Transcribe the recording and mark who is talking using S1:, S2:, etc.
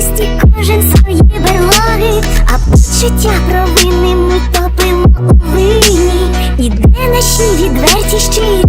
S1: буденності кожен свої берлоги, а почуття провини ми топимо у вині. Де наші відверті щирі